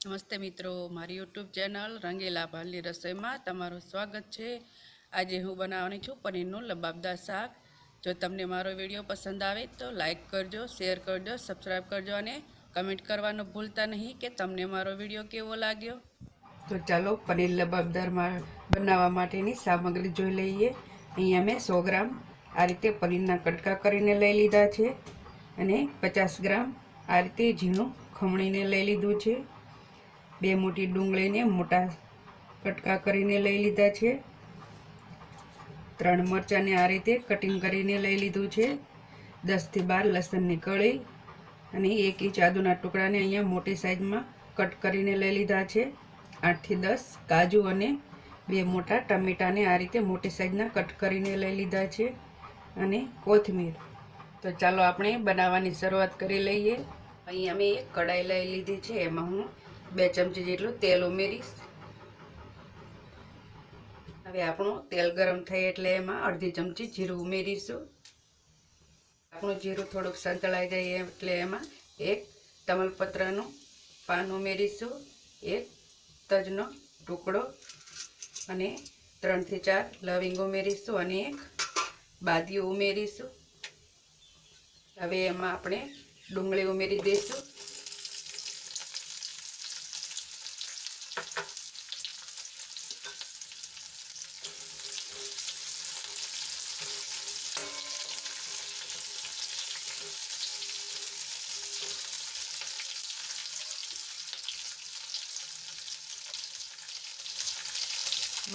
નમસ્તે મિત્રો, મારી યુટ્યુબ ચેનલ રંગીલા ભાલની રસોઈમાં તમારું સ્વાગત છે. આજે હું બનાવવાની છું પનીરનું લબાબદાર શાક. જો તમને મારો વીડિયો પસંદ આવે તો લાઇક કરજો, શેર કરજો, સબસ્ક્રાઈબ કરજો અને કમેન્ટ કરવાનું ભૂલતા નહીં કે તમને મારો વીડિયો કેવો લાગ્યો. તો ચાલો પનીર લબાબદારમાં બનાવવા માટેની સામગ્રી જોઈ લઈએ. અહીંયા મેં સો ગ્રામ આ રીતે પનીરના કટકા કરીને લઈ લીધા છે અને પચાસ ગ્રામ આ રીતે ઝીણું ખમણીને લઈ લીધું છે. બે મોટી ડુંગળીને મોટા કટકા કરીને લઈ લીધા છે. ત્રણ મરચાંને આ રીતે કટિંગ કરીને લઈ લીધું છે. દસથી બાર લસણની કળી અને એક ઇંચ આદુના ટુકડાને અહીંયા મોટી સાઇઝમાં કટ કરીને લઈ લીધા છે. આઠથી દસ કાજુ અને બે મોટા ટમેટાને આ રીતે મોટી સાઈઝના કટ કરીને લઈ લીધા છે. અને કોથમીર. તો ચાલો આપણે બનાવવાની શરૂઆત કરી લઈએ. અહીંયા અમે એક કઢાઈ લઈ લીધી છે, એમાં હું બે ચમચી જેટલું તેલ ઉમેરીશ. હવે આપણું તેલ ગરમ થાય એટલે એમાં અડધી ચમચી જીરું ઉમેરીશું. આપણું જીરું થોડુંક સંતળાઈ જાય એટલે એમાં એક તમાલપત્રનું પાન ઉમેરીશું, એક તજનો ટુકડો અને ત્રણથી ચાર લવિંગ ઉમેરીશું અને એક બાદીઓ ઉમેરીશું. હવે એમાં આપણે ડુંગળી ઉમેરી દઈશું.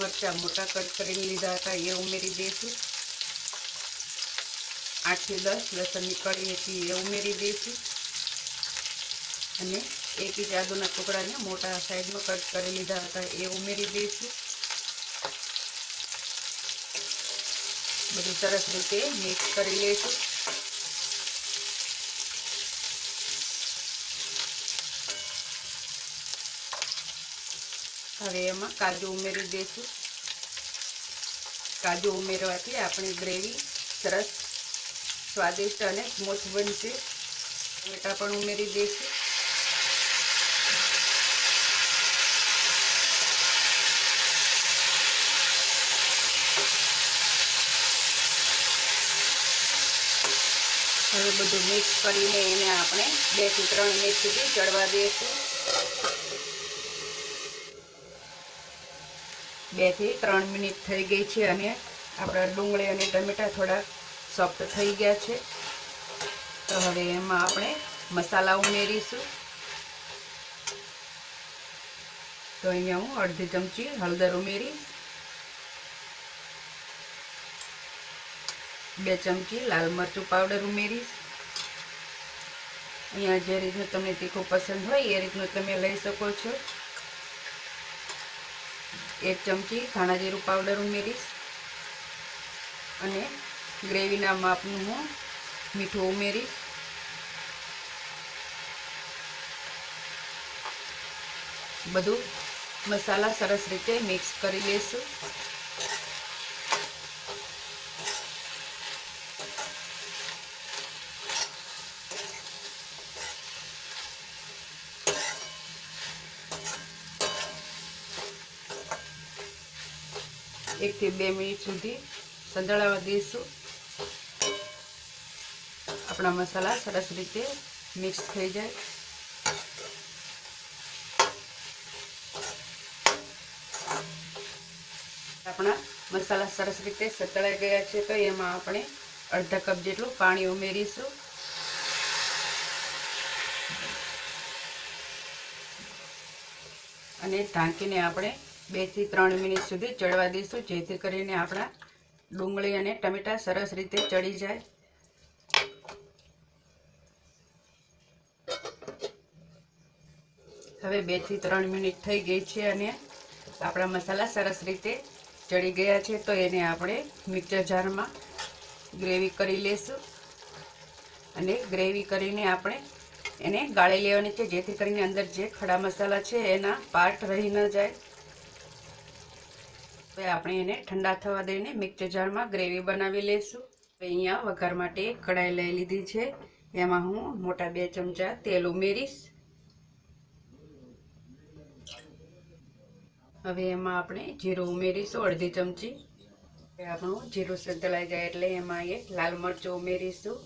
મરચાં મોટા કટ કરીને લીધા હતા, એ ઉમેરી દઈશું. આઠથી દસ લસણની કળી હતી, એ ઉમેરી દઈશું. અને એક ઇંચ આદુના ટુકડાને મોટા સાઈઝમાં કટ કરી લીધા હતા, એ ઉમેરી દઈશું. બધું સરસ રીતે મિક્સ કરી લઈશું. હવે એમાં કાજુ ઉમેરી દઈશું કાજુ ઉમેરવાથી આપણી ગ્રેવી સરસ સ્વાદિષ્ટ અને સ્મૂથ બનશે. ટમેટા પણ ઉમેરી દઈશું હવે બધું મિક્સ કરીને એને આપણે બેથી ત્રણ મિનિટ સુધી ચડવા દઈશું બેથી ત્રણ મિનિટ થઈ ગઈ છે અને આપણા ડુંગળી અને ટમેટા થોડા સોફ્ટ થઈ ગયા છે. તો હવે એમાં આપણે મસાલા ઉમેરીશું. તો અહીંયા હું અડધી ચમચી હળદર ઉમેરીશ. બે ચમચી લાલ મરચું પાવડર ઉમેરીશ. અહીંયા જે રીતનું તમને તીખું પસંદ હોય એ રીતનું તમે લઈ શકો છો. એક ચમચી ધાણા જીરું પાવડર ઉમેરીશ અને ગ્રેવીના માપનું હું મીઠું ઉમેરીશ. બધું મસાલા સરસ રીતે મિક્સ કરી લઈશું એકથી બે મિનિટ સુધી સંતળાવા દઈશું. આપણા મસાલા સરસ રીતે મિક્સ થઈ જાય. આપણા મસાલા સરસ રીતે સતળાઈ ગયા છે, તો એમાં આપણે અડધા કપ જેટલું પાણી ઉમેરીશું. અને ઢાંકીને આપણે બેથી ત્રણ મિનિટ સુધી ચડવા દઈશું, જેથી કરીને આપણા ડુંગળી અને ટમેટા સરસ રીતે ચડી જાય. હવે બેથી ત્રણ મિનિટ થઈ ગઈ છે અને આપણા મસાલા સરસ રીતે ચડી ગયા છે, તો એને આપણે મિક્સર જારમાં ગ્રેવી કરી લેશું. અને ગ્રેવી કરીને આપણે એને ગાળી લેવાની છે, જેથી કરીને અંદર જે ખડા મસાલા છે, એના પાર્ટ રહી ન જાય. હવે આપણે એને ઠંડા થવા દઈને મિક્સર જારમાં ગ્રેવી બનાવી લઈશું અહીંયા વઘાર માટે એક કઢાઈ લઈ લીધી છે. એમાં હું મોટા બે ચમચા તેલ ઉમેરીશ. હવે એમાં આપણે જીરું ઉમેરીશું અડધી ચમચી. હવે આપણું જીરું સંતળાઈ જાય એટલે એમાં એ લાલ મરચું ઉમેરીશું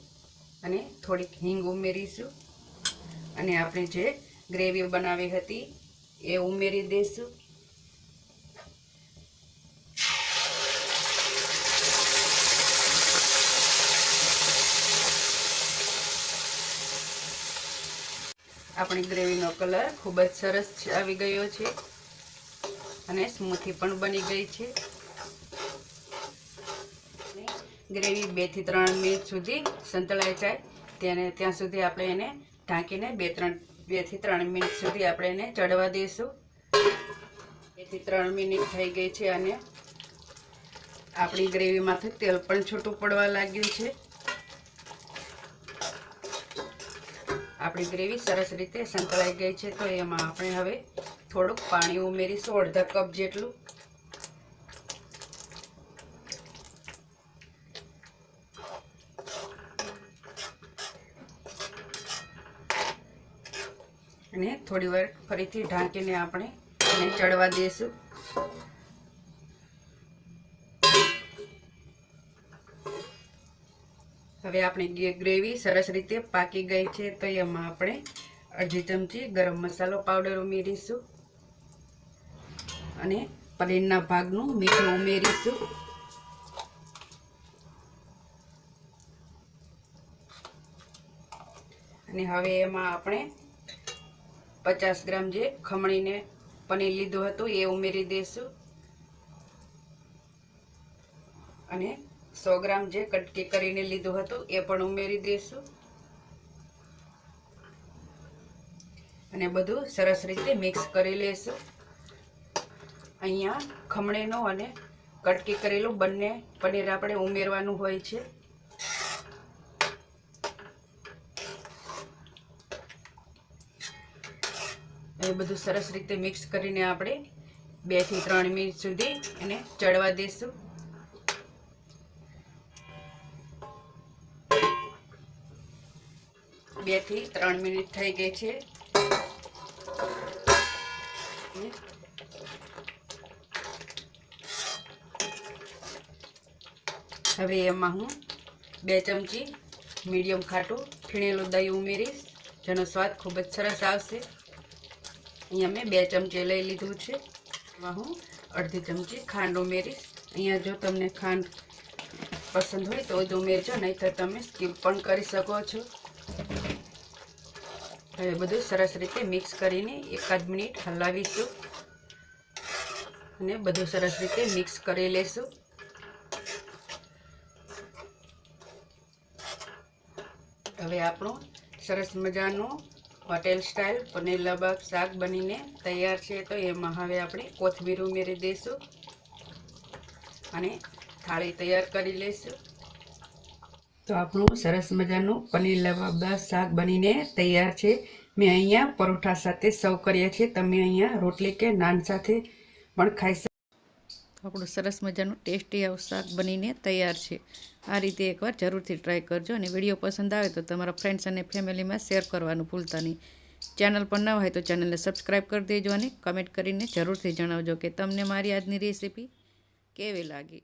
અને થોડીક હિંગ ઉમેરીશું. અને આપણે જે ગ્રેવી બનાવી હતી એ ઉમેરી દઈશું આપણી ગ્રેવીનો કલર ખૂબ જ સરસ આવી ગયો છે. અને સ્મૂથી પણ બની ગઈ છે. ગ્રેવી બેથી ત્રણ મિનિટ સુધી સંતળાઈ જાય. તેને ત્યાં સુધી આપણે એને ઢાંકીને બે ત્રણ બેથી ત્રણ મિનિટ સુધી આપણે એને ચડવા દઈશું. બેથી ત્રણ મિનિટ થઈ ગઈ છે અને આપણી ગ્રેવીમાંથી તેલ પણ છૂટું પડવા લાગ્યું છે. આપણી ગ્રેવી સરસ રીતે સંકળાઈ ગઈ છે, તો એમાં આપણે હવે થોડુંક પાણી ઉમેરીશું, અડધા કપ જેટલું. અને થોડી વાર ફરીથી ઢાંકીને આપણે એને ચડવા દઈશું હવે આપણી ગ્રેવી સરસ રીતે પાકી ગઈ છે, તો એમાં આપણે અડધી ચમચી ગરમ મસાલો પાવડર ઉમેરીશું. અને પનીરના ભાગનું મીઠું ઉમેરીશું. અને હવે એમાં આપણે પચાસ ગ્રામ જે ખમણીને પનીર લીધું હતું, એ ઉમેરી દઈશું અને સો ગ્રામ જે કટકી કરીને લીધું હતું, એ પણ ઉમેરી દઈશું અને બધું સરસ રીતે મિક્સ કરી લઈશું અહીંયા ખમણીનું અને કટકી કરેલું બંને પનીર આપણે ઉમેરવાનું હોય છે. એ બધું સરસ રીતે મિક્સ કરીને આપણે બેથી ત્રણ મિનિટ સુધી એને ચડવા દઈશું બેથી ત્રણ મિનિટ થઈ ગઈ છે. હવે એમાં હું બે ચમચી મીડિયમ ખાટું ફીણેલું દહીં ઉમેરીશ. જેનો સ્વાદ ખૂબ જ સરસ આવશે. અહીંયા મેં બે ચમચી લઈ લીધું છે. એમાં હું અડધી ચમચી ખાંડ ઉમેરીશ. અહીંયા જો તમને ખાંડ પસંદ હોય તો જ ઉમેરજો નહીં તો તમે સ્કીપ પણ કરી શકો છો. હવે બધું સરસ રીતે મિક્સ કરીને એકાદ મિનિટ હલાવીશું. અને બધું સરસ રીતે મિક્સ કરી લેશું. હવે આપણું સરસ મજાનું હોટેલ સ્ટાઇલ પનીર લબાબ શાક બનીને તૈયાર છે. તો એમાં હવે આપણે કોથમીર ઉમેરી દઈશું. અને થાળી તૈયાર કરી લઈશું તો આપણું સરસ મજાનું પનીર લવાબદાર શાક બનીને તૈયાર છે. મેં અહીંયા પરોઠા સાથે સર્વ કર્યા છે. તમે અહીંયા રોટલી કે નાન સાથે પણ ખાઈ શકો. આપણું સરસ મજાનું ટેસ્ટી આવું શાક બનીને તૈયાર છે. આ રીતે એકવાર જરૂરથી ટ્રાય કરજો અને વીડિયો પસંદ આવે તો તમારા ફ્રેન્ડ્સ અને ફેમિલીમાં શેર કરવાનું ભૂલતા નહીં. ચેનલ પર ન હોય તો ચેનલને સબસ્ક્રાઈબ કરી દેજો અને કમેન્ટ કરીને જરૂરથી જણાવજો કે તમને મારી આજની રેસીપી કેવી લાગી?